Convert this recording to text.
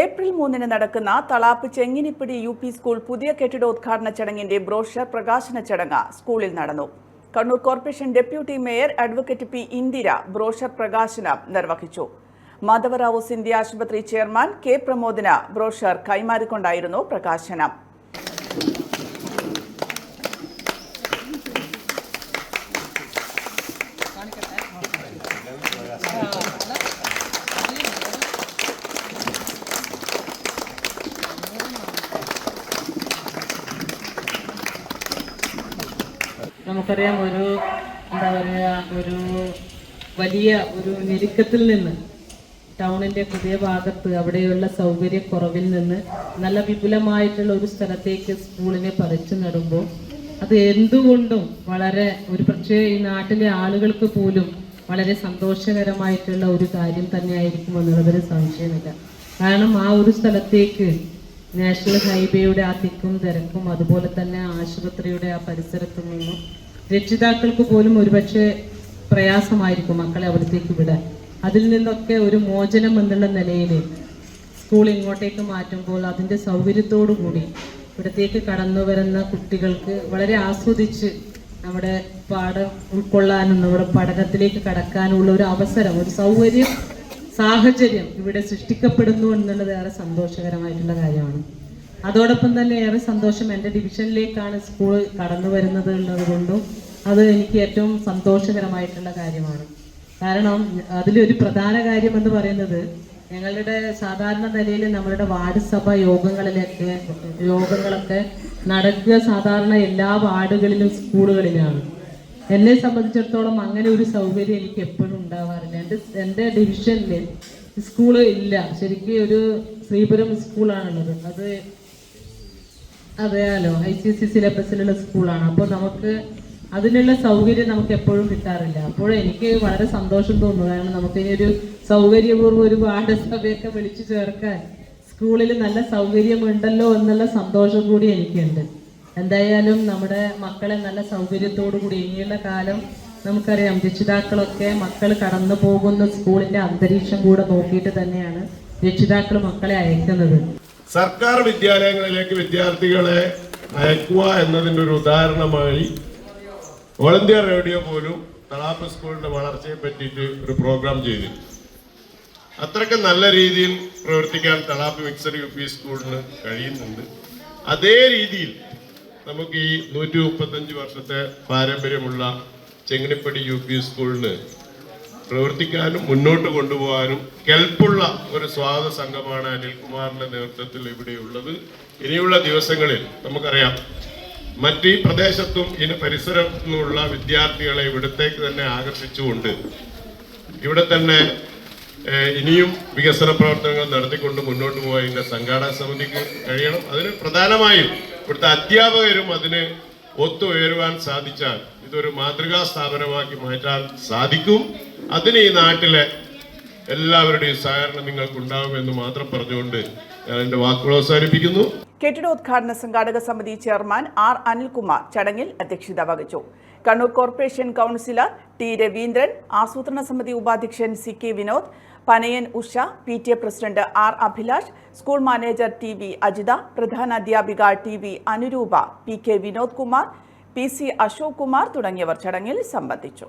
April മൂന്നിന് നടക്കുന്ന Thalap Chenginippidi U P school പുതിയ കെട്ടിടോദ്ഘാടന ചടങ്ങിന്റെ ബ്രോഷർ പ്രകാശന ചടങ്ങ് സ്കൂളിൽ നടന്നു. Kannur corporation deputy mayor advocate P Indira brochure പ്രകാശനം നിർവഹിച്ചു. മാധവറാവു സിന്ധ്യ ആശുപത്രി ചെയർമാൻ കെ പ്രമോദിന് ബ്രോഷർ കൈമാറിക്കൊണ്ടായിരുന്നു പ്രകാശനം. നമുക്കറിയാം ഒരു എന്താ പറയുക ഒരു വലിയ ഒരു ഞെരുക്കത്തിൽ നിന്ന് ടൗണിന്റെ പുതിയ ഭാഗത്ത് അവിടെയുള്ള സൗകര്യക്കുറവിൽ നിന്ന് നല്ല വിപുലമായിട്ടുള്ള ഒരു സ്ഥലത്തേക്ക് സ്കൂളിനെ പറിച്ചു നടുമ്പോൾ അത് എന്തുകൊണ്ടും വളരെ ഒരു പക്ഷേ ഈ നാട്ടിലെ ആളുകൾക്ക് പോലും വളരെ സന്തോഷകരമായിട്ടുള്ള ഒരു കാര്യം തന്നെയായിരിക്കും എന്നുള്ളതൊരു സംശയമില്ല. കാരണം ആ ഒരു സ്ഥലത്തേക്ക് നാഷണൽ ഹൈവേയുടെ ആ തിക്കും തിരക്കും അതുപോലെ തന്നെ ആശുപത്രിയുടെ ആ പരിസരത്തു നിന്നും രക്ഷിതാക്കൾക്ക് പോലും ഒരുപക്ഷെ പ്രയാസമായിരിക്കും മക്കളെ അവിടത്തേക്ക് വിടാൻ. അതിൽ നിന്നൊക്കെ ഒരു മോചനം എന്നുള്ള നിലയിൽ സ്കൂൾ ഇങ്ങോട്ടേക്ക് മാറ്റുമ്പോൾ അതിന്റെ സൗകര്യത്തോടു കൂടി ഇവിടത്തേക്ക് കടന്നു വരുന്ന കുട്ടികൾക്ക് വളരെ ആസ്വദിച്ച് നമ്മുടെ പാഠം ഉൾക്കൊള്ളാനും നമ്മുടെ പഠനത്തിലേക്ക് കടക്കാനുള്ള ഒരു അവസരം ഒരു സൗകര്യം സാഹചര്യം ഇവിടെ സൃഷ്ടിക്കപ്പെടുന്നു എന്നുള്ളത് ഏറെ സന്തോഷകരമായിട്ടുള്ള കാര്യമാണ്. അതോടൊപ്പം തന്നെ ഏറെ സന്തോഷം എന്റെ ഡിവിഷനിലേക്കാണ് സ്കൂൾ കടന്നു വരുന്നത് എന്നതുകൊണ്ടും കൊണ്ടും അത് എനിക്ക് ഏറ്റവും സന്തോഷകരമായിട്ടുള്ള കാര്യമാണ്. കാരണം അതിലൊരു പ്രധാന കാര്യം എന്ന് പറയുന്നത് ഞങ്ങളുടെ സാധാരണ നിലയിൽ നമ്മളുടെ വാർഡ് സഭ യോഗങ്ങളിലൊക്കെ യോഗങ്ങളൊക്കെ നടക്കുക സാധാരണ എല്ലാ വാർഡുകളിലും സ്കൂളുകളിലാണ്. എന്നെ സംബന്ധിച്ചിടത്തോളം അങ്ങനെ ഒരു സൗകര്യം എനിക്ക് എപ്പോഴും ഉണ്ടാവാറില്ല. എന്റെ എന്റെ ഡിവിഷനിൽ സ്കൂൾ ഇല്ല. ശരിക്കും ഒരു ശ്രീപുരം സ്കൂളാണുള്ളത്. അത് അറിയാലോ ഐ സി എസ് സി സിലബസിലുള്ള സ്കൂളാണ് അപ്പോൾ നമുക്ക് അതിനുള്ള സൗകര്യം നമുക്ക് എപ്പോഴും കിട്ടാറില്ല. അപ്പോൾ എനിക്ക് വളരെ സന്തോഷം തോന്നുന്നു. കാരണം നമുക്ക് ഇനി ഒരു സൗകര്യപൂർവം ഒരു വാർഡ് സഭയൊക്കെ വിളിച്ചു ചേർക്കാൻ സ്കൂളിൽ നല്ല സൗകര്യമുണ്ടല്ലോ എന്നുള്ള സന്തോഷം കൂടി എനിക്കുണ്ട്. എന്തായാലും നമ്മുടെ മക്കളെ നല്ല സൗകര്യത്തോടു കൂടി ഇനിയുള്ള കാലം നമുക്കറിയാം. രക്ഷിതാക്കളൊക്കെ മക്കൾ കടന്നു പോകുന്ന അന്തരീക്ഷം കൂടെ നോക്കിയിട്ട് തന്നെയാണ് രക്ഷിതാക്കൾ മക്കളെ അയക്കുന്നത്. സർക്കാർ വിദ്യാലയങ്ങളിലേക്ക് വിദ്യാർത്ഥികളെ അയക്കുക എന്നതിന്റെ ഒരു ഉദാഹരണമായി ഓൾ റേഡിയോ പോലും തളാപ്പ് സ്കൂളിന്റെ വളർച്ചയെ പറ്റിയിട്ട് ഒരു പ്രോഗ്രാം ചെയ്തു. അത്രയ്ക്ക് നല്ല രീതിയിൽ പ്രവർത്തിക്കാൻ തളാപ്പ് മിക്സഡ് യു പി സ്കൂളിന് കഴിയുന്നുണ്ട്. അതേ രീതിയിൽ നമുക്ക് ഈ നൂറ്റി മുപ്പത്തഞ്ച് വർഷത്തെ പാരമ്പര്യമുള്ള ചെങ്ങനിപ്പടി യു പി സ്കൂളിന് പ്രവർത്തിക്കാനും മുന്നോട്ട് കൊണ്ടുപോകാനും കെൽപ്പുള്ള ഒരു സ്വാഗത സംഘമാണ് അനിൽകുമാറിന്റെ നേതൃത്വത്തിൽ ഇവിടെയുള്ളത്. ഇനിയുള്ള ദിവസങ്ങളിൽ നമുക്കറിയാം മറ്റ് ഈ പ്രദേശത്തും ഇതിന് പരിസരത്തുനിന്നുള്ള വിദ്യാർത്ഥികളെ ഇവിടത്തേക്ക് തന്നെ ആകർഷിച്ചുകൊണ്ട് ഇവിടെ തന്നെ ഇനിയും വികസന പ്രവർത്തനങ്ങൾ നടത്തിക്കൊണ്ട് മുന്നോട്ട് പോകാൻ ഇതിന്റെ സംഘാടക സമിതിക്ക് കഴിയണം. അതിന് പ്രധാനമായും ഇവിടുത്തെ അധ്യാപകരും അതിന് ഒത്തുയരുവാൻ സാധിച്ചാൽ ഇതൊരു മാതൃകാ സ്ഥാപനമാക്കി മാറ്റാൻ സാധിക്കും. അതിന് ഈ നാട്ടിലെ എല്ലാവരുടെയും സഹകരണം നിങ്ങൾക്ക് ഉണ്ടാവുമെന്ന് മാത്രം പറഞ്ഞുകൊണ്ട് ഞാൻ എന്റെ വാക്കുകൾ അവസാനിപ്പിക്കുന്നു. കെട്ടിടോദ്ഘാടന സംഘാടക സമിതി ചെയർമാൻ ആർ അനിൽകുമാർ ചടങ്ങിൽ അധ്യക്ഷത വഹിച്ചു. Kannur corporation councillor T Raveendran ആസൂത്രണ സമിതി ഉപാധ്യക്ഷൻ C K Vinod Panayan Usha P T A president R Abhilash school manager T V Ajitha പ്രധാന അധ്യാപിക T V Anuroopa P K Vinod Kumar P C Ashok Kumar തുടങ്ങിയവർ ചടങ്ങിൽ സംബന്ധിച്ചു.